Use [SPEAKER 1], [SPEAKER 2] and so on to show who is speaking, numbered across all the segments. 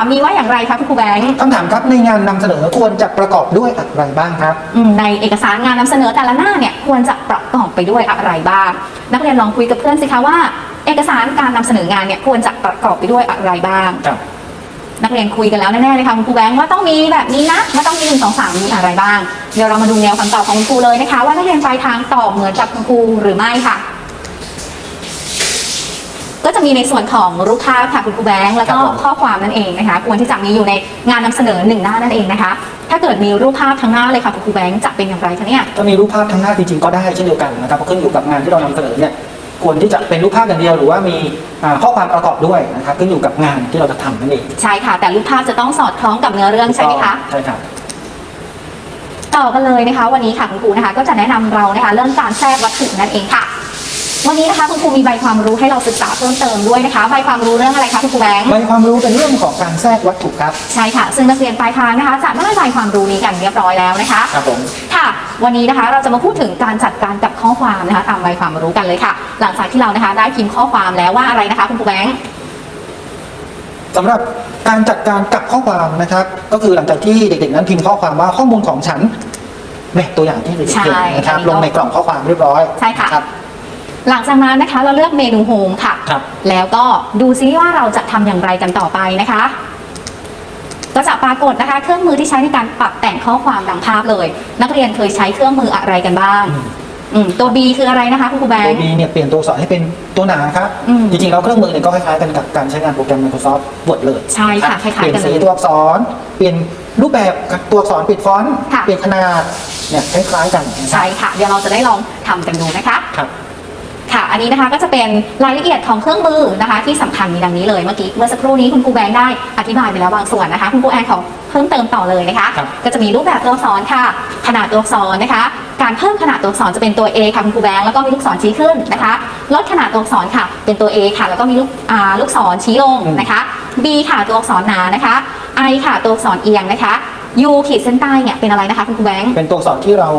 [SPEAKER 1] ามมีว่าอย่างไรคะคุณครูแบงค์
[SPEAKER 2] คำถามครับในงานนำเสนอควรจะประกอบด้วยอะไรบ้างครับ
[SPEAKER 1] อืมในเอกสารงานนำเสนอแต่ละหน้าเนี่ยควรจะประกอบไปด้วยอะไรบ้าง นักเรียนลองคุยกับเพื่อนสิคะว่า เอกสารการนำเสนองานเนี่ยควรจะประกอบไปด้วยอะไรบ้าง
[SPEAKER 2] ครับ
[SPEAKER 1] นักเรียนคุยกันแล้วแน่ๆเลยค่ะคุณครูแบงค์ว่าต้องมีแบบนี้นะว่าต้องมีหนึ่งสองสามมีอะไรบ้าง เดี๋ยวเรามาดูแนวคำตอบของคุณครูเลยนะคะ ว่านักเรียนปลายทางตอบเหมือนกับคุณครูหรือไม่ค่ะ ก็จะมีในส่วนของรูปภาพค่ะคุณครูแบงค์แล้วก็
[SPEAKER 2] ครับผม
[SPEAKER 1] ข้อความนั่นเองนะคะ ควรที่จะมีอยู่ในงานนำเสนอหนึ่งหน้านั่นเองนะคะ ถ้าเกิดมีรูปภาพทั้งหน้าเลยค่ะคุณครูแบงค์จะเป็นอย่างไรคะเนี่ย
[SPEAKER 2] ถ้ามีรูปภาพทั้งหน้าจริงๆก็ได้เช่นเดียวกันนะครับเพราะขึ้นอยู่กับงานที่เรานำเสนอเนี่ยควรที่จะเป็นรูปภาพอย่างเดียวหรือว่ามีอ่าข้อความประกอบด้วยนะครับขึ้นอยู่กับงานที่เราจะทำนั่นเอง
[SPEAKER 1] ใช่ค่ะ แต่รูปภาพจะต้องสอดคล้องกับเนื้อเรื่องใช่ไหมคะ
[SPEAKER 2] ใช่ครับ
[SPEAKER 1] ต่อกันเลยนะคะ วันนี้ค่ะคุณครูนะคะ ก็จะแนะนำเรานะคะเรื่องการแทรกวัตถุนั่นเองค่ะ วันนี้นะคะคุณครูมีใบความรู้ให้เราศึกษาเพิ่มเติมด้วยนะคะ ใบความรู้เรื่องอะไรคะคุณครูแบงค์
[SPEAKER 2] ใบความรู้เป็นเรื่องของการแทรกวัตถุครับ
[SPEAKER 1] ใช่ค่ะ ซึ่งนักเรียนปลายทางนะคะจะได้ใบความรู้นี้กันเรียบร้อยแล้วนะคะ
[SPEAKER 2] ครับผม
[SPEAKER 1] ค่ะ วันนี้นะคะเราจะมาพูดถึงการจัดการกับข้อความนะคะตามใบความรู้กันเลยค่ะ หลังจากที่เรานะคะได้พิมพ์ข้อความแล้วว่าอะไรนะคะ คุณครูแบงค์
[SPEAKER 2] สำหรับการจัดการกับข้อความนะครับ ก็คือหลังจากที่เด็กๆนั้นพิมพ์ข้อความว่าข้อมูลของฉันเนี่ยตัวอย่างที่เด็กๆ
[SPEAKER 1] ใช่
[SPEAKER 2] เขียนนะครับ
[SPEAKER 1] อันนี้ก็
[SPEAKER 2] ลงในกล่องข้อความเรียบร้อย
[SPEAKER 1] ใช่ค่ะ
[SPEAKER 2] ครับ
[SPEAKER 1] หลังจากนั้นนะคะเราเลือกเมนูโฮมค่ะ
[SPEAKER 2] ครับ
[SPEAKER 1] แล้วก็ดูซิว่าเราจะทำอย่างไรกันต่อไปนะคะ ก็จะปรากฏนะคะ เครื่องมือที่ใช้ในการปรับแต่งข้อความดังภาพเลย นักเรียนเคยใช้เครื่องมืออะไรกันบ้าง
[SPEAKER 2] อืม
[SPEAKER 1] อืมตัว B คืออะไรนะคะคุณครูแบง
[SPEAKER 2] ตัว
[SPEAKER 1] ค์
[SPEAKER 2] B เนี่ยเปลี่ยนตัวอักษรให้เป็นตัวหนาครับ
[SPEAKER 1] อืม
[SPEAKER 2] จริงๆแล้วเครื่องมือเนี่ยก็คล้ายๆกันกับการใช้งานโปรแกรม Microsoft Word เลย
[SPEAKER 1] ใช่ค่ะ
[SPEAKER 2] รับ
[SPEAKER 1] คล้ายๆ
[SPEAKER 2] เปลี่ยน
[SPEAKER 1] กันเลย
[SPEAKER 2] สีตัวอักษร เปลี่ยนรูปแบบตัวอักษรเปลี่ยนฟอนต์
[SPEAKER 1] ค่ะ
[SPEAKER 2] เปลี่ยนขนาดเนี่ยคล้ายๆกันนะครับ
[SPEAKER 1] ใช่ค่ะ เดี๋ยวเราจะได้ลองทำกันดูนะคะ
[SPEAKER 2] ครับ
[SPEAKER 1] ค่ะ อันนี้นะคะก็จะเป็นรายละเอียดของเครื่องมือนะคะ ที่สำคัญมีดังนี้เลยเมื่อกี้เมื่อสักครู่นี้คุณครูแบงค์ได้อธิบายไปแล้วบางส่วนนะคะ คุณครูแอนขอเพิ่มเติมต่อเลยนะคะ
[SPEAKER 2] ครับ
[SPEAKER 1] ก็จะมีรูปแบบตัวอักษรค่ะ ขนาดตัวอักษรนะคะ การเพิ่มขนาดตัวอักษรจะเป็นตัว A ค่ะคุณครูแบงค์แล้วก็มีลูกศรชี้ขึ้นนะคะ ลดขนาดตัวอักษรค่ะ เป็นตัว A ค่ะ แล้วก็มีลูกอ่าลูกศรชี้ลงนะคะ B ค่ะตัวอักษรหนานะคะ I ค่ะตัวอักษรเอียงนะคะ U ขีดเส้นใต้เนี่ยเป็นอะไรนะคะคุณครูแบงค์
[SPEAKER 2] เป็นตัวอักษรที่เรา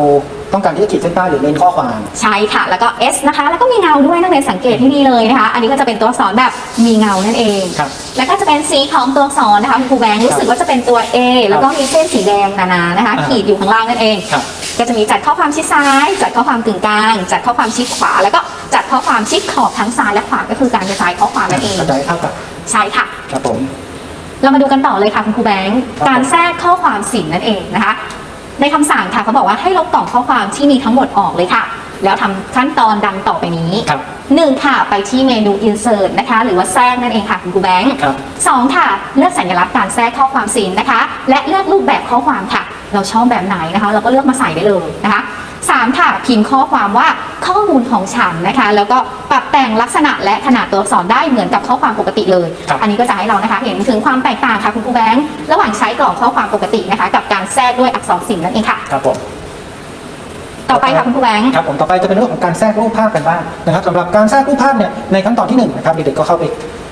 [SPEAKER 2] ต้องการที่จะขีดเส้นใต้หรือเน้นข้อความ
[SPEAKER 1] ใช่ค่ะ แล้วก็ S นะคะ แล้วก็มีเงาด้วยนักเรียนสังเกตที่นี่เลยนะคะ อันนี้ก็จะเป็นตัวอักษรแบบมีเงานั่นเอง
[SPEAKER 2] ครับ
[SPEAKER 1] แล้วก็จะเป็นสีของตัวอักษรนะคะคุณครูแบงค์รู้สึกว่าจะเป็นตัว A แล้วก็มีเส้นสีแดงหนาๆนะคะ
[SPEAKER 2] อ่า
[SPEAKER 1] ขีดอยู่ข้างล่างนั่นเอง
[SPEAKER 2] ครับ
[SPEAKER 1] ก็จะมีจัดข้อความชิดซ้าย จัดข้อความกึ่งกลาง จัดข้อความชิดขวา แล้วก็จัดข้อความชิดขอบทั้งซ้ายและขวาก็คือการกระจายข้อความนั่นเอง
[SPEAKER 2] กระจายเท่ากับ
[SPEAKER 1] ใช่ค่ะ
[SPEAKER 2] ครับผม
[SPEAKER 1] เรามาดูกันต่อเลยค่ะคุณครูแบงค์
[SPEAKER 2] ครับ
[SPEAKER 1] การแทรกข้อความสิ่งนั่นเองนะคะ ในคำสั่งค่ะเขาบอกว่าให้ลบกล่องข้อความที่มีทั้งหมดออกเลยค่ะ แล้วทำขั้นตอนดังต่อไปนี้
[SPEAKER 2] ครับ
[SPEAKER 1] หนึ่งค่ะไปที่เมนู insert นะคะ หรือว่าแทรกนั่นเองค่ะคุณครูแบงค์
[SPEAKER 2] ครับ
[SPEAKER 1] สองค่ะ เลือกสัญลักษณ์การแทรกข้อความสินนะคะ และเลือกรูปแบบข้อความค่ะ เราชอบแบบไหนนะคะ เราก็เลือกมาใส่ได้เลยนะคะ สามค่ะพิมพ์ข้อความว่าข้อมูลของฉันนะคะ แล้วก็ปรับแต่งลักษณะและขนาดตัวอักษรได้เหมือนกับข้อความปกติเลย
[SPEAKER 2] ครับ
[SPEAKER 1] อันนี้ก็จะให้เรานะคะ เห็นถึงความแตกต่างค่ะคุณครูแบงค์ระหว่างใช้กล่องข้อความปกตินะคะ กับการแทรกด้วยอักษรสินนั่นเองค่ะ
[SPEAKER 2] ครับผม
[SPEAKER 1] ต่อไปค่ะคุณครูแบงค์
[SPEAKER 2] ครับผมต่อไปจะเป็นเรื่องของการแทรกรูปภาพกันบ้างนะครับสำหรับการแทรกรูปภาพเนี่ยในขั้นตอนที่หนึ่งนะครับเด็กๆก็เข้าไป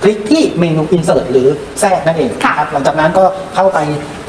[SPEAKER 2] คลิกที่เมนู insert หรือแทรกนั่นเอง
[SPEAKER 1] ค่ะ
[SPEAKER 2] นะครับหลังจากนั้นก็เข้าไป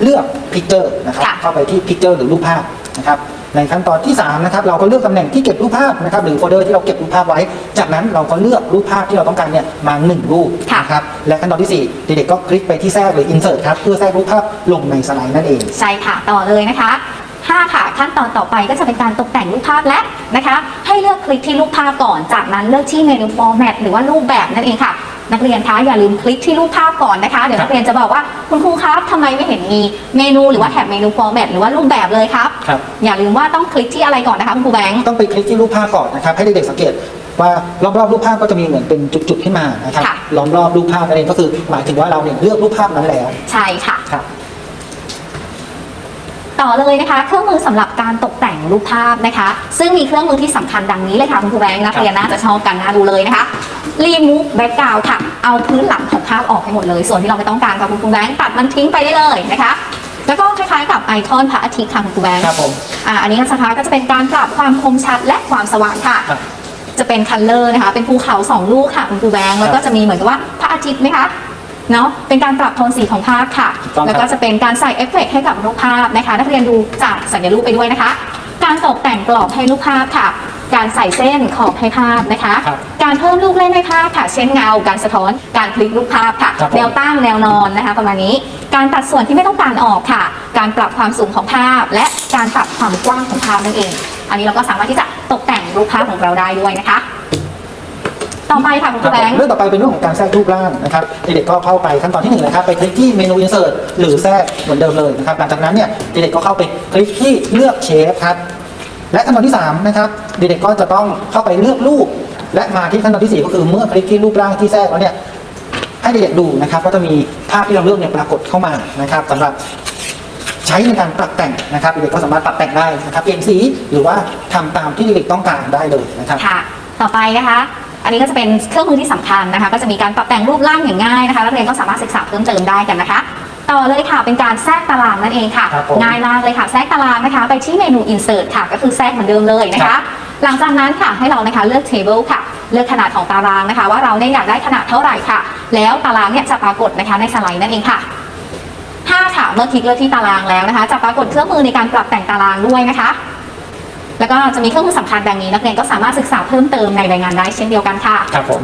[SPEAKER 2] เลือก picture นะครับ
[SPEAKER 1] ค่ะ
[SPEAKER 2] เข้าไปที่ picture หรือรูปภาพนะครับ ในขั้นตอนที่สามนะครับเราก็เลือกตำแหน่งที่เก็บรูปภาพนะครับหรือโฟลเดอร์ที่เราเก็บรูปภาพไว้ จากนั้นเราก็เลือกรูปภาพที่เราต้องการเนี่ยมาหนึ่งรูป
[SPEAKER 1] ค่ะ
[SPEAKER 2] นะครับและขั้นตอนที่สี่เด็กๆก็คลิกไปที่แทรกหรือ insert ครับเพื่อแทรกรูปภาพลงในสไลด์นั่นเอง
[SPEAKER 1] ใช่ค่ะต่อเลยนะคะ5ค่ะ ขั้นตอนต่อไปก็จะเป็นการตกแต่งรูปภาพและนะคะ ให้เลือกคลิกที่รูปภาพก่อนจากนั้นเลือกที่เมนู format หรือว่ารูปแบบนั่นเองค่ะ นักเรียนคะอย่าลืมคลิกที่รูปภาพก่อนนะคะ เดี๋ยว
[SPEAKER 2] ครับ
[SPEAKER 1] นักเรียนจะบอกว่าคุณครูครับทำไมไม่เห็นมีเมนูหรือว่าแถบเมนู format หรือว่ารูปแบบเลยครับ
[SPEAKER 2] ครับ
[SPEAKER 1] อย่าลืมว่าต้องคลิกที่อะไรก่อนนะคะคุณครูแบงค์
[SPEAKER 2] ต้องไปคลิกที่รูปภาพก่อนนะครับ ให้เด็กๆสังเกตว่ารอบๆรูปภาพก็จะมีเหมือนเป็นจุดๆขึ้นมานะครับ
[SPEAKER 1] ค่ะ
[SPEAKER 2] ล้อมรอบรูปภาพนั่นเองก็คือหมายถึงว่าเราเนี่ยเลือกรูปภาพนั้นแล้ว
[SPEAKER 1] ใช่ค่ะ
[SPEAKER 2] ครับ
[SPEAKER 1] ต่อเลยนะคะ เครื่องมือสำหรับการตกแต่งรูปภาพนะคะ ซึ่งมีเครื่องมือที่สำคัญดังนี้เลยค่ะคุณครูแบงค์นักเรียนน่าจะชอบกันนะดูเลยนะคะ remove background ค่ะ เอาพื้นหลังของภาพออกให้หมดเลย ส่วนที่เราไม่ต้องการค่ะคุณครูแบงค์ตัดมันทิ้งไปได้เลยนะคะ แล้วก็คล้ายๆกับไอคอนพระอาทิตย์ค่ะคุณครูแบงค์
[SPEAKER 2] ครับผม
[SPEAKER 1] อ่าอันนี้นะคะก็จะเป็นการปรับความคมชัดและความสว่างค่ะ
[SPEAKER 2] ครับ
[SPEAKER 1] จะเป็นคัลเลอร์นะคะ เป็นภูเขาสองลูกค่ะคุณครูแบงค์แล้วก็จะมีเหมือนกับว่าพระอาทิตย์ไหมคะเนาะเป็นการปรับโทนสีของภาพค่ะ
[SPEAKER 2] ถูกต้องครับ
[SPEAKER 1] แล้วก็จะเป็นการใส่เอฟเฟกต์ให้กับรูปภาพนะคะ นักเรียนดูจากสัญญารูปไปด้วยนะคะ การตกแต่งกรอบให้รูปภาพค่ะ การใส่เส้นขอบให้ภาพนะคะ
[SPEAKER 2] ครับ
[SPEAKER 1] การเพิ่มลูกเล่นให้ภาพค่ะ เช่นเงา การสะท้อน การพลิกรูปภาพค่ะ
[SPEAKER 2] ครับผม
[SPEAKER 1] แนวตั้งแนวนอนนะคะ ประมาณนี้ การตัดส่วนที่ไม่ต้องการออกค่ะ การปรับความสูงของภาพ และการปรับความกว้างของภาพนั่นเอง อันนี้เราก็สามารถที่จะตกแต่งรูปภาพของเราได้ด้วยนะคะ ต่อไปค่ะคุณ
[SPEAKER 2] ค
[SPEAKER 1] ค
[SPEAKER 2] รั
[SPEAKER 1] รู
[SPEAKER 2] บ
[SPEAKER 1] แบ
[SPEAKER 2] ผม
[SPEAKER 1] งค์
[SPEAKER 2] เรื่องต่อไปเป็นเรื่องของการแทรกรูปร่างนะครับเด็กๆก็เข้าไปขั้นตอนที่หนึ่งนะครับไปคลิกที่เมนู insert หรือแทรกเหมือนเดิมเลยนะครับหลังจากนั้นเนี่ยเด็กๆก็เข้าไปคลิกที่เลือกเชฟครับ และขั้นตอนที่สามนะครับเด็กๆก็จะต้องเข้าไปเลือกรูป และมาที่ขั้นตอนที่สี่ก็คือเมื่อคลิกที่รูปร่างที่แทรกแล้วเนี่ยให้เด็กๆดูนะครับก็จะมีภาพที่เราเลือกเนี่ยปรากฏเข้ามานะครับสำหรับใช้ในการปรับแต่งนะครับเด็กๆก็สามารถปรับแต่งได้นะครับเปลี่ยนสีหรือว่าทำตามที่เด็กๆต้องการได้เลยนะครับ
[SPEAKER 1] ค่ะ ต่อไปนะคะ อันนี้ก็จะเป็นเครื่องมือที่สำคัญนะคะ ก็จะมีการปรับแต่งรูปร่างอย่างง่ายนะคะนักเรียนก็สามารถศึกษาเพิ่มเติมได้กันนะคะ ต่อเลยค่ะ เป็นการแทรกตารางนั่นเองค่ะ
[SPEAKER 2] ครับผม
[SPEAKER 1] ง่ายมากเลยค่ะ แทรกตารางนะคะ ไปที่เมนู insert ค่ะ ก็คือแทรกเหมือนเดิมเลยนะ
[SPEAKER 2] ครั
[SPEAKER 1] คะ
[SPEAKER 2] บ
[SPEAKER 1] หลังจากนั้นค่ะให้เรานะคะเลือก table ค่ะ เลือกขนาดของตารางนะคะ ว่าเราเนี่ยอยากได้ขนาดเท่าไหร่ค่ะ แล้วตารางเนี่ยจะปรากฏนะคะในสไลด์นั่นเองค่ะถ้าค่ะ เมื่อคลิกเลือกที่ตารางแล้วนะคะ จะปรากฏเครื่องมือในการปรับแต่งตารางด้วยนะคะ แล้วก็จะมีเครื่องมือสำคัญดังนี้นักเรียนก็สามารถศึกษาเพิ่มเติมในรายงานได้เช่นเดียวกันค่ะ
[SPEAKER 2] ครับผม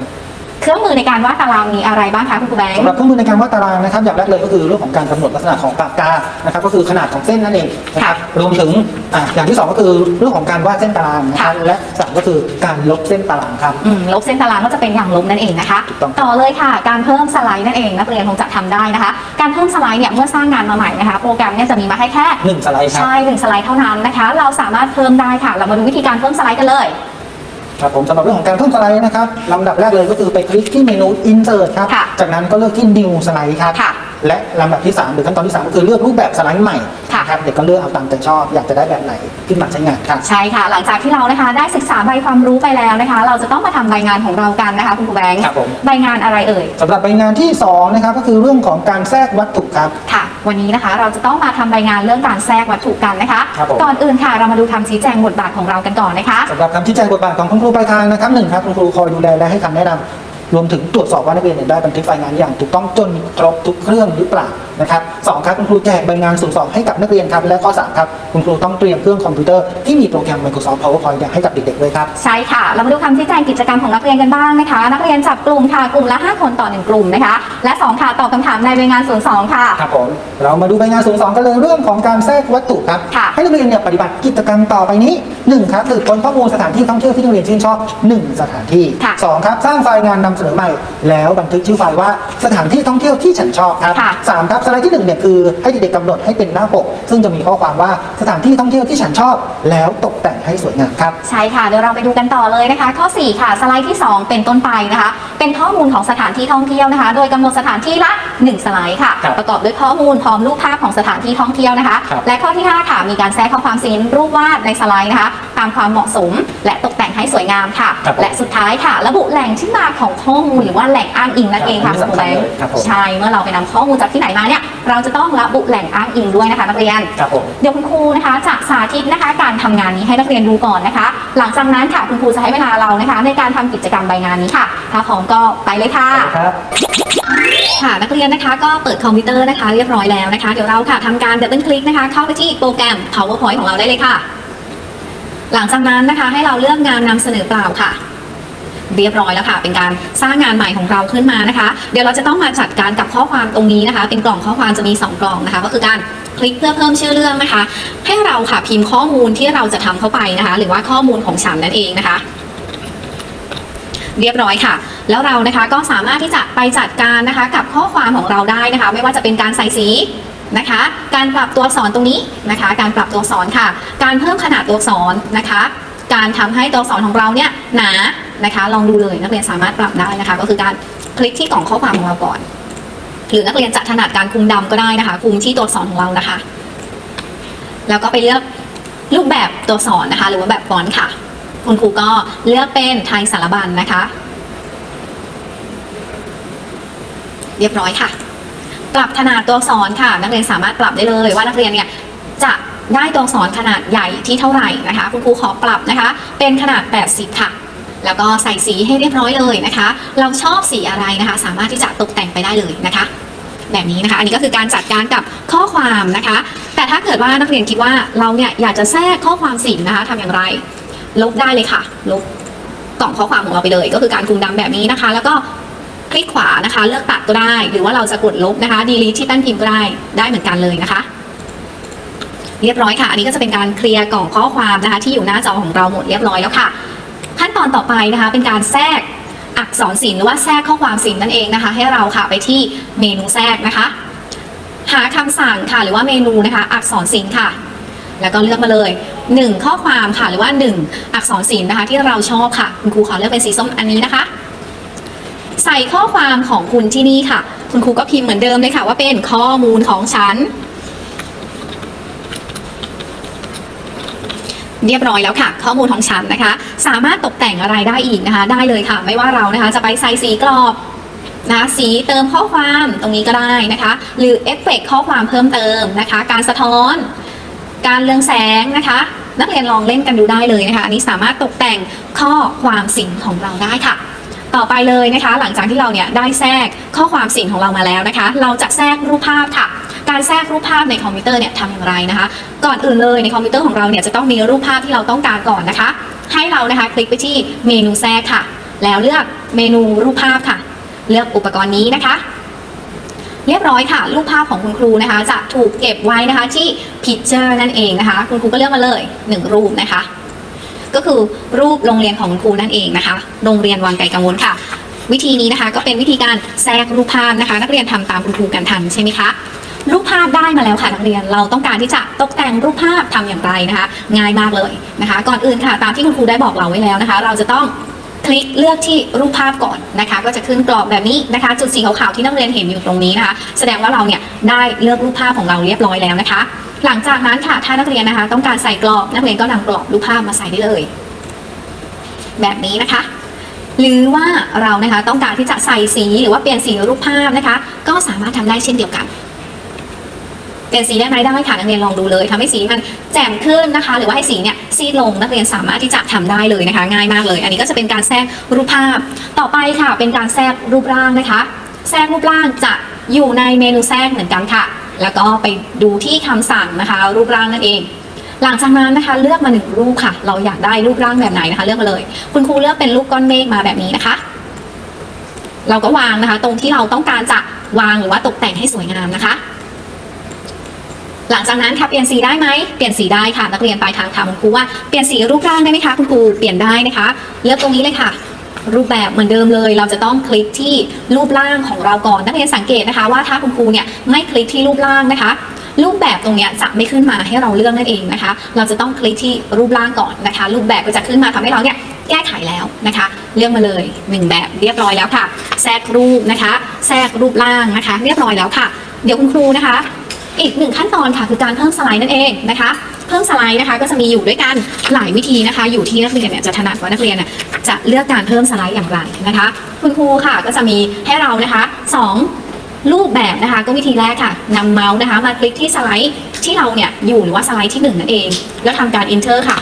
[SPEAKER 1] เครื่องมือในการวาดตารางมีอะไรบ้างคะคุณครูแบงค์
[SPEAKER 2] สำหรับเครื่องมือในการวาดตารางนะครับอย่างแรกเลยก็คือเรื่องของการกำหนดลักษณะของปากกานะครับก็คือขนาดของเส้นนั่นเองนะครับรวมถึงอ่าอย่างที่สองก็คือเรื่องของการวาดเส้นตารางนะครับและสามก็คือการลบเส้นตารางครับ
[SPEAKER 1] อืมลบเส้นตารางก็จะเป็นอย่างลบนั่นเองนะคะ
[SPEAKER 2] ถูกต้อง
[SPEAKER 1] ต่อเลยค่ะ การเพิ่มสไลด์นั่นเองนักเรียนคงจะทำได้นะคะ การเพิ่มสไลด์เนี่ยเมื่อสร้างงานมาใหม่นะคะ โปรแกรมเนี่ยจะมีมาให้แค่
[SPEAKER 2] หนึ่งสไลด์ครับ
[SPEAKER 1] ใช่หนึ่งสไลด์เท่านั้นนะคะ เราสามารถเพิ่มได้ค่ะ เรามาดูวิธีการเพิ่มสไลด์กันเลย
[SPEAKER 2] ครับผมสำหรับเรื่องของการเพิ่มสไลด์นะครับลำดับแรกเลยก็คือไปคลิกที่เมนู insert ครับ
[SPEAKER 1] ค่ะ
[SPEAKER 2] จากนั้นก็เลือกที่ new สไลด์ครับ
[SPEAKER 1] ค่ะ
[SPEAKER 2] และลำดับที่ 3 หรือขั้นตอนที่ 3 ก็คือเลือกรูปแบบสไลด์ใหม่
[SPEAKER 1] ค่ะ
[SPEAKER 2] นะครับเด็กก็เลือกเอาตามใจชอบ อยากจะได้แบบไหนขึ้นมาใช้งานครับ
[SPEAKER 1] ใช่ค่ะ หลังจากที่เรานะคะได้ศึกษาใบความรู้ไปแล้วนะคะ เราจะต้องมาทำใบงานของเรากันนะคะ คุณครูแบงค์
[SPEAKER 2] ครับผม
[SPEAKER 1] ใบงานอะไรเอ่ย
[SPEAKER 2] สำหรับใบงานที่ 2 นะครับก็คือเรื่องของการแทรกวัตถุครับ
[SPEAKER 1] ค่ะ วันนี้นะคะ เราจะต้องมาทำรายงานเรื่องการแทรกวัตถุกันนะคะ
[SPEAKER 2] ครับผม
[SPEAKER 1] ก่อนอื่นค่ะเรามาดูคำชี้แจงบทบาทของเรากันก่อนนะคะ
[SPEAKER 2] สำหรับคำชี้แจงบทบาทของคุณครูปลายทางนะครับหนึ่งครับคุณครูคอยดูแลและให้คำแนะนำรวมถึงตรวจสอบว่านักเรียนเนี่ยได้บันทึกรายงานอย่างถูกต้องจนครบทุกเครื่องหรือเปล่า นะครับสองครับคุณครูแจกใบงานสุ่มสอบให้กับนักเรียนครับและข้อสามครับคุณครูต้องเตรียมเครื่องคอมพิวเตอร์ที่มีโปรแกรม Microsoft PowerPoint ให้กับเด็กๆด้วยครับ
[SPEAKER 1] ใช่ค่ะ เรามาดูคำชี้แจงกิจกรรมของนักเรียนกันบ้างนะคะ นักเรียนจับกลุ่มค่ะกลุ่มละ 5 คนต่อ 1 กลุ่มนะคะ และ 2 ค่ะตอบคำถามในใบงานส่วน2ค่ะ
[SPEAKER 2] ครับผมเรามาดูใบงานศูนย์สองกันเลยเรื่องของการแทรกวัตถุครับ
[SPEAKER 1] ค่ะ
[SPEAKER 2] ให้นักเรียนเนี่ยปฏิบัติกิจกรรมต่อไปนี้หนึ่งครับสืบค้นข้อมูลสถานที่ท่องเที่ยวที่นักเรียนชื่นชอบหนึ่งสถานที่
[SPEAKER 1] ค่ะ
[SPEAKER 2] สองครับสร้างไฟล์งานนำเสนอใหม่ แล้วบันทึกชื่อไฟล์ว่าสถานที่ท่องเที่ยวที่ฉันชอบครับ
[SPEAKER 1] ค่ะ
[SPEAKER 2] สามครับสไลด์ที่หนึ่งเนี่ยคือให้เด็กๆกำหนดให้เป็นหน้าปกซึ่งจะมีข้อความว่าสถานที่ท่องเที่ยวที่ฉันชอบ แล้วตกแต่งให้สวยงามครับ
[SPEAKER 1] ใช่ค่ะเดี๋ยวเราไปดูกันต่อเลยนะคะ ข้อ 4 ค่ะ สไลด์ที่ 2 เป็นต้นไปนะคะ เป็นข้อมูลของสถานที่ท่องเที่ยวนะคะ โดยกำหนดสถานที่ละ 1 สไลด์ค่ะ
[SPEAKER 2] ครับ
[SPEAKER 1] ประกอบด้วยข้อมูลพร้อมรูปภาพของสถานที่ท่องเที่ยวนะคะ
[SPEAKER 2] ครับ
[SPEAKER 1] และข้อที่ 5 ค่ะมีการแทรกข้อความสีรูปวาดในสไลด์นะคะ ตามความเหมาะสม และตกแต่งให้สวยงามค่ะ
[SPEAKER 2] ครับผม
[SPEAKER 1] และสุดท้ายค่ะ ระบุแหล่งที่มาของข้อมูลหรือว่าแหล่งอ้างอิงนั่นเองค่ะ
[SPEAKER 2] ครับ
[SPEAKER 1] คุณครูแบงค์
[SPEAKER 2] ครับผม
[SPEAKER 1] ใช่เมื่อเราไปนำข้อมูลจากที่ไหนมาเนี่ยเราจะต้องระบุแหล่งอ้างอิงด้วยนะคะนักเรียน
[SPEAKER 2] ครับผม
[SPEAKER 1] เดี๋ยวคุณครูนะคะจะสาธิตนะคะ การทำงานนี้ให้นักเรียนดูก่อนนะคะ หลังจากนั้นค่ะคุณครูจะให้เวลาเรานะคะ ในการทำกิจกรรมใบงานนี้ค่ะ ถ้าพร้อมก็ไปเลยค่ะ
[SPEAKER 2] ครับ
[SPEAKER 1] ค่ะนักเรียนนะคะก็เปิดคอมพิวเตอร์นะคะเรียบร้อยแล้วนะคะ เดี๋ยวเราค่ะทำการดับเบิลคลิกนะคะ เข้าไปที่โปรแกรม PowerPoint ของเราได้เลยค่ะ หลังจากนั้นนะคะให้เราเลือกงานนำเสนอเปล่าค่ะ เรียบร้อยแล้วค่ะ เป็นการสร้างงานใหม่ของเราขึ้นมานะคะ เดี๋ยวเราจะต้องมาจัดการกับข้อความตรงนี้นะคะ เป็นกล่องข้อความจะมี 2 กล่องนะคะ ก็คือการคลิกเพื่อเพิ่มชื่อเรื่องนะคะ ให้เราค่ะพิมพ์ข้อมูลที่เราจะทำเข้าไปนะคะ หรือว่าข้อมูลของฉันนั่นเองนะคะ เรียบร้อยค่ะ แล้วเรานะคะก็สามารถที่จะไปจัดการนะคะ กับข้อความของเราได้นะคะ ไม่ว่าจะเป็นการใส่สีนะคะ การปรับตัวอักษรตรงนี้นะคะ การปรับตัวอักษรค่ะ การเพิ่มขนาดตัวอักษรนะคะ การทำให้ตัวอักษรของเราเนี่ยหนา นะคะ ลองดูเลยนักเรียนสามารถปรับได้นะคะ ก็คือการคลิกที่กล่องข้อความของเราก่อน หรือนักเรียนจะถนัดการคุมดำก็ได้นะคะ คุมที่ตัวอักษรของเรานะคะ แล้วก็ไปเลือกรูปแบบตัวอักษรนะคะ หรือว่าแบบฟอนต์ค่ะ คุณครูก็เลือกเป็นไทยสารบัญนะคะ เรียบร้อยค่ะ ปรับขนาดตัวอักษรค่ะ นักเรียนสามารถปรับได้เลยว่านักเรียนเนี่ยจะได้ตัวอักษรขนาดใหญ่ที่เท่าไหร่นะคะ คุณครูขอปรับนะคะ เป็นขนาด 80 ค่ะ แล้วก็ใส่สีให้เรียบร้อยเลยนะคะ เราชอบสีอะไรนะคะ สามารถที่จะตกแต่งไปได้เลยนะคะ แบบนี้นะคะ อันนี้ก็คือการจัดการกับข้อความนะคะ แต่ถ้าเกิดว่านักเรียนคิดว่าเราเนี่ยอยากจะแทรกข้อความสีนะคะทำอย่างไร ลบได้เลยค่ะ ลบกล่องข้อความของเราไปเลย ก็คือการคุมดำแบบนี้นะคะ แล้วก็คลิกขวานะคะ เลือกตัดก็ได้ หรือว่าเราจะกดลบนะคะ delete ที่แป้นพิมพ์ก็ได้ ได้เหมือนกันเลยนะคะเรียบร้อยค่ะ อันนี้ก็จะเป็นการเคลียร์กล่องข้อความนะคะที่อยู่หน้าจอของเราหมดเรียบร้อยแล้วค่ะ ตอนต่อไปนะคะเป็นการแทรกอักษรศิลป์หรือว่าแทรกข้อความศิลป์นั่นเองนะคะ ให้เราค่ะไปที่เมนูแทรกนะคะ หาคำสั่งค่ะหรือว่าเมนูนะคะ อักษรศิลป์ค่ะ แล้วก็เลือกมาเลย 1 ข้อความค่ะหรือว่า 1 อักษรศิลป์นะคะ ที่เราชอบค่ะคุณครูขอเลือกเป็นสีส้มอันนี้นะคะ ใส่ข้อความของคุณที่นี่ค่ะ คุณครูก็พิมพ์เหมือนเดิมเลยค่ะ ว่าเป็นข้อมูลของฉัน เรียบร้อยแล้วค่ะ ข้อมูลของฉันนะคะ สามารถตกแต่งอะไรได้อีกนะคะ ได้เลยค่ะ ไม่ว่าเรานะคะ จะไปใส่สีกรอบนะคะสีเติมข้อความตรงนี้ก็ได้นะคะ หรือเอฟเฟกต์ข้อความเพิ่มเติมนะคะ การสะท้อน การเรืองแสงนะคะ นักเรียนลองเล่นกันดูได้เลยนะคะอันนี้สามารถตกแต่งข้อความสิ่งของเราได้ค่ะ ต่อไปเลยนะคะ หลังจากที่เราเนี่ยได้แทรกข้อความสิ่งของเรามาแล้วนะคะ เราจะแทรกรูปภาพค่ะ การแทรกรูปภาพในคอมพิวเตอร์เนี่ยทำอย่างไรนะคะ ก่อนอื่นเลยในคอมพิวเตอร์ของเราเนี่ยจะต้องมีรูปภาพที่เราต้องการก่อนนะคะ ให้เรานะคะคลิกไปที่เมนูแทรกค่ะ แล้วเลือกเมนูรูปภาพค่ะ เลือกอุปกรณ์นี้นะคะ เรียบร้อยค่ะ รูปภาพของคุณครูนะคะ จะถูกเก็บไว้นะคะที่ Picture นั่นเองนะคะ คุณครูก็เลือกมาเลยหนึ่งรูปนะคะ ก็คือรูปโรงเรียนของคุณครูนั่นเองนะคะ โรงเรียนวังไก่กังวลค่ะ วิธีนี้นะคะก็เป็นวิธีการแทรกรูปภาพนะคะ นักเรียนทำตามคุณครูกันทันใช่ไหมคะ รูปภาพได้มาแล้วค่ะนักเรียน เราต้องการที่จะตกแต่งรูปภาพทำอย่างไรนะคะ ง่ายมากเลยนะคะ ก่อนอื่นค่ะ ตามที่คุณครูได้บอกเราไว้แล้วนะคะ เราจะต้องคลิกเลือกที่รูปภาพก่อนนะคะ ก็จะขึ้นกรอบแบบนี้นะคะ จุดสีขาวๆที่นักเรียนเห็นอยู่ตรงนี้นะคะ แสดงว่าเราเนี่ยได้เลือกรูปภาพของเราเรียบร้อยแล้วนะคะ หลังจากนั้นค่ะถ้านักเรียนนะคะ ต้องการใส่กรอบนักเรียนก็นำกรอบรูปภาพมาใส่ได้เลย แบบนี้นะคะหรือว่าเรานะคะต้องการที่จะใส่สีหรือว่าเปลี่ยนสีรูปภาพนะคะ ก็สามารถทำได้เช่นเดียวกัน เปลี่ยนสีได้ไหมได้ค่ะนักเรียนลองดูเลยทำให้สีมันแจ่มขึ้นนะคะ หรือว่าให้สีเนี่ยซีดลงนักเรียนสามารถที่จะทำได้เลยนะคะ ง่ายมากเลย อันนี้ก็จะเป็นการแทรกรูปภาพ ต่อไปค่ะ เป็นการแทรกรูปร่างนะคะ แทรกรูปร่างจะอยู่ในเมนูแทรกเหมือนกันค่ะ แล้วก็ไปดูที่คำสั่งนะคะ รูปร่างนั่นเองหลังจากนั้นนะคะเลือกมาหนึ่งรูปค่ะ เราอยากได้รูปร่างแบบไหนนะคะ เลือกมาเลย คุณครูเลือกเป็นรูปก้อนเมฆมาแบบนี้นะคะ เราก็วางนะคะ ตรงที่เราต้องการจะวางหรือว่าตกแต่งให้สวยงามนะคะ หลังจากนั้นค่ะเปลี่ยนสีได้ไหมเปลี่ยนสีได้ค่ะนักเรียนปลายทางถามคุณครูว่าเปลี่ยนสีรูปร่างได้ไหมคะคุณครูเปลี่ยนได้นะคะ เลือกตรงนี้เลยค่ะ รูปแบบเหมือนเดิมเลย เราจะต้องคลิกที่รูปร่างของเราก่อนนักเรียนสังเกตนะคะ ว่าถ้าคุณครูเนี่ยไม่คลิกที่รูปร่างนะคะรูปแบบตรงเนี้ยจะไม่ขึ้นมาให้เราเลือกนั่นเองนะคะ เราจะต้องคลิกที่รูปร่างก่อนนะคะ รูปแบบก็จะขึ้นมาทำให้เราเนี่ยแก้ไขแล้วนะคะ เลือกมาเลยหนึ่งแบบเรียบร้อยแล้วค่ะ แทรกรูปนะคะ แทรกรูปร่างนะคะ เรียบร้อยแล้วค่ะ เดี๋ยวคุณครูนะคะ อีกหนึ่งขั้นตอนค่ะคือการเพิ่มสไลด์นั่นเองนะคะ เพิ่มสไลด์นะคะก็จะมีอยู่ด้วยกันหลายวิธีนะคะ อยู่ที่นักเรียนเนี่ยจะถนัดว่านักเรียนน่ะจะเลือกการเพิ่มสไลด์อย่างไรนะคะ คุณครูค่ะก็จะมีให้เรานะคะสองรูปแบบนะคะก็วิธีแรกค่ะนำเมาส์นะคะมาคลิกที่สไลด์ที่เราเนี่ยอยู่หรือว่าสไลด์ที่หนึ่งนั่นเอง แล้วทำการ enter ค่ะ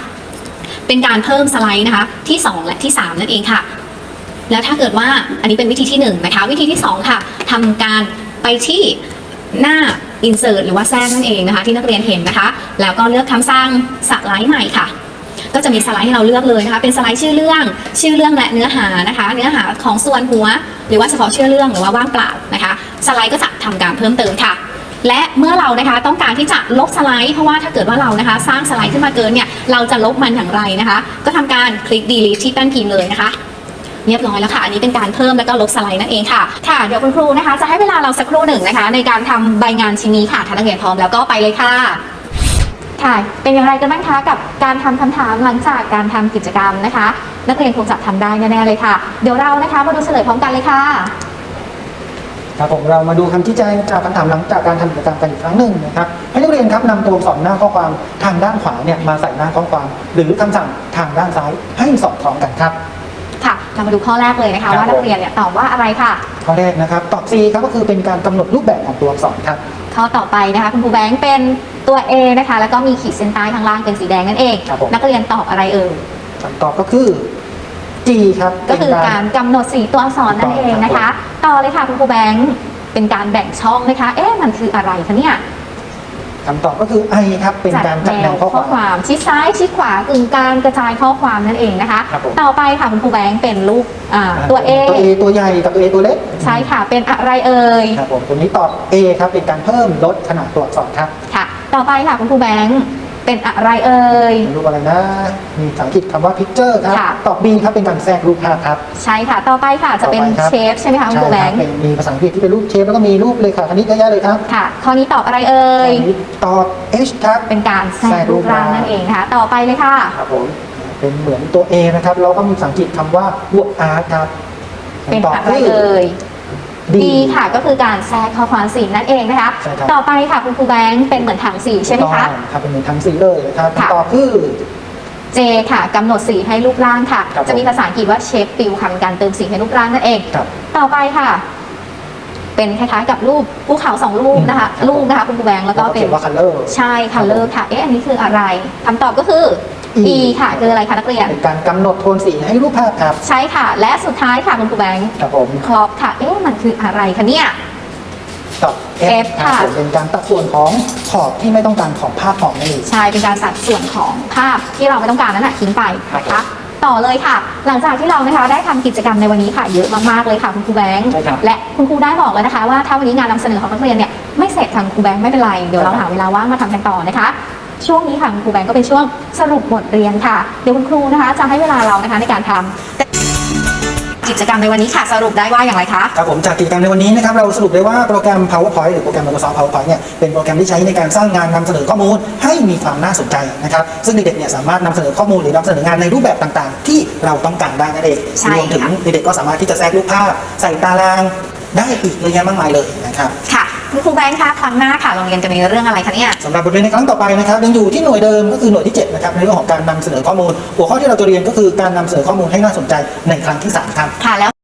[SPEAKER 1] เป็นการเพิ่มสไลด์นะคะที่สองและที่สามนั่นเองค่ะ แล้วถ้าเกิดว่าอันนี้เป็นวิธีที่หนึ่งนะคะวิธีที่สองค่ะทำการไปที่หน้า insert หรือว่าแทรกนั่นเองนะคะ ที่นักเรียนเห็นนะคะ แล้วก็เลือกคำสั่งสไลด์ใหม่ค่ะ ก็จะมีสไลด์ให้เราเลือกเลยนะคะ เป็นสไลด์ชื่อเรื่อง ชื่อเรื่องและเนื้อหานะคะ เนื้อหาของส่วนหัว หรือว่าเฉพาะชื่อเรื่องหรือว่าว่างเปล่านะคะ สไลด์ก็จะทำการเพิ่มเติมค่ะและเมื่อเรานะคะต้องการที่จะลบสไลด์เพราะว่าถ้าเกิดว่าเรานะคะ สร้างสไลด์ขึ้นมาเกินเนี่ยเราจะลบมันอย่างไรนะคะ ก็ทำการคลิก delete ที่แป้นพิมพ์เลยนะคะ เรียบร้อยแล้วค่ะ อันนี้เป็นการเพิ่มแล้วก็ลบสไลด์นั่นเองค่ะ ค่ะ เดี๋ยวคุณครูนะคะ จะให้เวลาเราสักครู่หนึ่งนะคะ ในการทำใบงานชิ้นนี้ค่ะถ้านักเรียนพร้อมแล้วก็ไปเลยค่ะค่ะ เป็นอย่างไรกันบ้างคะกับการทำคำถามหลังจากการทำกิจกรรมนะคะ นักเรียนคงจะทำได้แน่ๆเลยค่ะ เดี๋ยวเรานะคะมาดูเฉลยพร้อมกันเลยค่ะ
[SPEAKER 2] ครับผมเรามาดูคำชี้แจงจากคำถามหลังจากการทำกิจกรรมกันอีกครั้งหนึ่งนะครับให้นักเรียนครับนำตัวอักษรหน้าข้อความทางด้านขวาเนี่ยมาใส่หน้าข้อความ หรือคำสั่งทางด้านซ้ายให้สอดคล้องกันครับ
[SPEAKER 1] เรามาดูข้อแรกเลยนะคะ
[SPEAKER 2] ครับ
[SPEAKER 1] ว่านักเรียนเนี่ยตอบว่าอะไรค่ะ
[SPEAKER 2] ข้อแรกนะครับ ตอบ C ครับก็คือเป็นการกำหนดรูปแบบของตัวอักษรครับ
[SPEAKER 1] ข้อต่อไปนะคะ คุณครูแบงค์เป็นตัว A นะคะ แล้วก็มีขีดเส้นใต้ข้างล่างเป็นสีแดงนั่นเอง
[SPEAKER 2] ครับผม
[SPEAKER 1] นักเรียนตอบอะไรเอ่ย
[SPEAKER 2] คำตอบก็คือ G ครับ
[SPEAKER 1] ก็คือ
[SPEAKER 2] เป็น
[SPEAKER 1] การกำหนดสีตัวอักษรนั่นเองนะคะ ต่อเลยค่ะคุณครูแบงค์เป็นการแบ่งช่องนะคะ เอ๊ะมันคืออะไรคะเนี่ย
[SPEAKER 2] คำตอบก็คือ I ครับเป็นการจัดแนวข้อความ
[SPEAKER 1] ชิดซ้ายชิดขวากึ่งกลางกระจายข้อความนั่นเองนะคะ
[SPEAKER 2] ครับผม
[SPEAKER 1] ต่อไปค่ะคุณครูแบงค์เป็นรูปอ่าตัว A
[SPEAKER 2] ตัว A ตัวใหญ่กับตัว A ตัวเล็ก
[SPEAKER 1] ใช่ค่ะเป็นอะไรเอ่ย
[SPEAKER 2] ครับผมตัวนี้ตอบ A ครับเป็นการเพิ่มลดขนาดตัวอักษรครับ
[SPEAKER 1] ค่ะ ต่อไปค่ะคุณครูแบงค์ เป็นอะไรเอ่ย
[SPEAKER 2] เป็นรูปอะไรนะมีภาษาอังกฤษคำว่า picture ครับ
[SPEAKER 1] ค่ะ
[SPEAKER 2] ตอบ B ครับ เป็นการแทรกรูปภาพครับ
[SPEAKER 1] ใช่ค่ะ ต่อไปค่ะจะเป็น
[SPEAKER 2] ต่อไปครับ
[SPEAKER 1] เชฟใช่ไหมคะคุณครูแบ
[SPEAKER 2] ใช่
[SPEAKER 1] ง
[SPEAKER 2] ครั
[SPEAKER 1] ค์
[SPEAKER 2] เป็นมีภาษาอังกฤษที่เป็นรูปเชฟแล้วก็มีรูปเลยค่ะคณิตเยอะแยะเลยครับ
[SPEAKER 1] ค่ะข้อนี้ตอบอะไรเอ่ย
[SPEAKER 2] อันนี้ตอบ H ครับ
[SPEAKER 1] เป็นการแทรกรูปร่างนั่นเองนะคะ ต่อไปเลยค่ะ
[SPEAKER 2] ครับผม เป็นเหมือนตัว A นะครับ เราก็มีภาษาอังกฤษคำว่า word art ครับ
[SPEAKER 1] เป็น
[SPEAKER 2] คำตอบ
[SPEAKER 1] อะไร
[SPEAKER 2] คื
[SPEAKER 1] เอ่ย
[SPEAKER 2] D
[SPEAKER 1] ดีค่ะก็คือการแทรกข้อความสีนั่นเองนะคะ
[SPEAKER 2] ใช่ครับ
[SPEAKER 1] ต่อไปค่ะคุณครูแบงค์เป็นเหมือนถังสีใช่ไหมคะ
[SPEAKER 2] ถูกต้องครับเป็นเหมือนทั้งสีเลยนะครับ
[SPEAKER 1] ค่ะ
[SPEAKER 2] คำตอบคือ
[SPEAKER 1] J ค่ะกำหนดสีให้รูปร่างค่ะ
[SPEAKER 2] ครับผม
[SPEAKER 1] จะมีภาษาอังกฤษว่า shape fill ค่ะเป็นการเติมสีให้รูปร่างนั่นเอง
[SPEAKER 2] ครับ
[SPEAKER 1] ต่อไปค่ะ เป็นคล้ายๆกับรูปภูเขาสองลูกนะคะ
[SPEAKER 2] ครับ
[SPEAKER 1] ลูกนะคะคุณครูแบงค์แล้วก็เป็
[SPEAKER 2] เขี
[SPEAKER 1] น
[SPEAKER 2] ยนว่า color
[SPEAKER 1] ใช่ color ค่ะ เอ๊ะ อันนี้คืออะไรคำตอบก็คือ
[SPEAKER 2] E
[SPEAKER 1] E ค่ะคืออะไรคะนักเรียน
[SPEAKER 2] เป็นการกำหนดโทนสีให้รูปภาพครับ
[SPEAKER 1] ใช่ค่ะ และสุดท้ายค่ะคุณครูแบงค์
[SPEAKER 2] ครับผม
[SPEAKER 1] ครอบค่ะ เอ๊ะมันคืออะไรคะเนี่ย
[SPEAKER 2] ตอบ
[SPEAKER 1] F
[SPEAKER 2] F ครับ
[SPEAKER 1] ค่ะ
[SPEAKER 2] ผมเป็นการตัดส่วนของขอบที่ไม่ต้องการของภาพของนั่นเอง
[SPEAKER 1] ใช่เป็นการตัดส่วนของภาพที่เราไม่ต้องการนั้นนะทิ้งไปนะคะต่อเลยค่ะ หลังจากที่เรานะคะได้ทำกิจกรรมในวันนี้ค่ะ เยอะมากๆเลยค่ะคุณครูแบงค์
[SPEAKER 2] ใช่ครับ
[SPEAKER 1] และคุณครูได้บอกแล้วนะคะ ว่าถ้าวันนี้งานนำเสนอของนักเรียนเนี่ยไม่เสร็จทางครูแบงค์ไม่เป็นไรเดี๋ยวเราหาเวลาว่างมาทำกันต่อนะคะ ช่วงนี้ค่ะคุณครูแบงค์ก็เป็นช่วงสรุปบทเรียนค่ะ เดี๋ยวคุณครูนะคะจะให้เวลาเรานะคะในการทำกิจกรรมในวันนี้ค่ะสรุปได้ว่าอย่างไรคะ
[SPEAKER 2] ครับผมจากกิจกรรมในวันนี้นะครับเราสรุปได้ว่าโปรแกรม PowerPoint หรือโปรแกรม Microsoft PowerPoint เนี่ยเป็นโปรแกรมที่ใช้ในการสร้างงานนำเสนอข้อมูลให้มีความน่าสนใจนะครับซึ่งเด็กๆเนี่ยสามารถนำเสนอข้อมูลหรือนำเสนองานในรูปแบบต่างๆ ที่เราต้องการได้นั่นเอง
[SPEAKER 1] ใช่
[SPEAKER 2] รวมถึง
[SPEAKER 1] ค่ะ
[SPEAKER 2] เด็กๆก็สามารถที่จะแทรกรูปภาพ ใส่ตารางได้อีกเยอะแยะมากมายเลยนะครับ
[SPEAKER 1] ค่ะ คุณครูแบงค์คะครั้งหน้าค่ะโรงเรียนจะมีเรื่องอะไรคะเนี่ย
[SPEAKER 2] สำหรับบทเรียนในครั้งต่อไปนะครับยังอยู่ที่หน่วยเดิมก็คือหน่วยที่7นะครับในเรื่องของการนำเสนอข้อมูล หัวข้อที่เราจะเรียนก็คือการนำเสนอข้อมูลให้น่าสนใจในครั้งที่3ครับ
[SPEAKER 1] ค่ะแล้ว